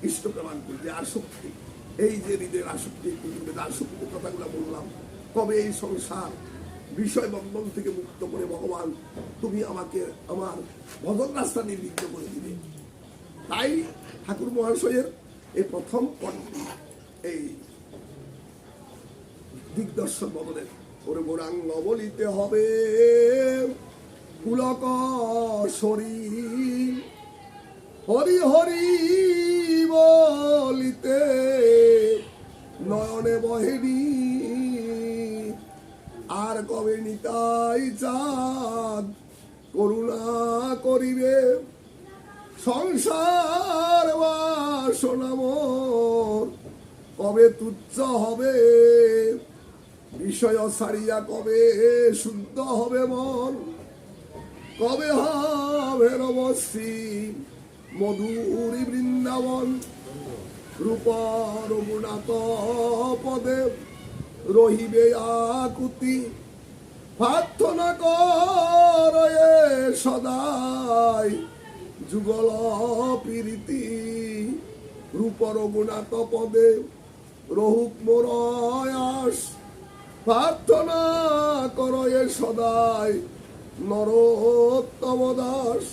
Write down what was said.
কৃষ্ণ প্রমাণ করি, যে আসক্তি, এই যে হৃদয়ের আসক্তি আসক্তির কথাগুলো বললাম। কবে এই সংসার বিষয় বন্ধন থেকে মুক্ত করে ভগবান, তুমি আমাকে আমার ভজন রাস্তা নির্বিঘ্ন করে দিবে। তাই ঠাকুর মহাশয়ের এই প্রথম কণ্ঠে এই দিগদর্শন ভবনের ওরে গোরাঙ্গ বলিতে হবে। পুলক শরীর, হরি হরি নয়নে বহেনি। আর কবে নিতাই চাঁদ করুণা করিবে। সংসার বাসনা মোর কবে তুচ্ছ হবে? বিষয় সারিয়া কবে শুদ্ধ হবে মন? কবে হবে রবশ্রী মধুরী বৃন্দাবন? রূপ রঘুনাথ পদে রহিবে আকুতি। প্রার্থনা কর সদাই, যুগল প্রীতি। রূপ রঘুনাথ পদে রহুক মোর আস প্রার্থনা কর সদাই, নরোত্তম দাস।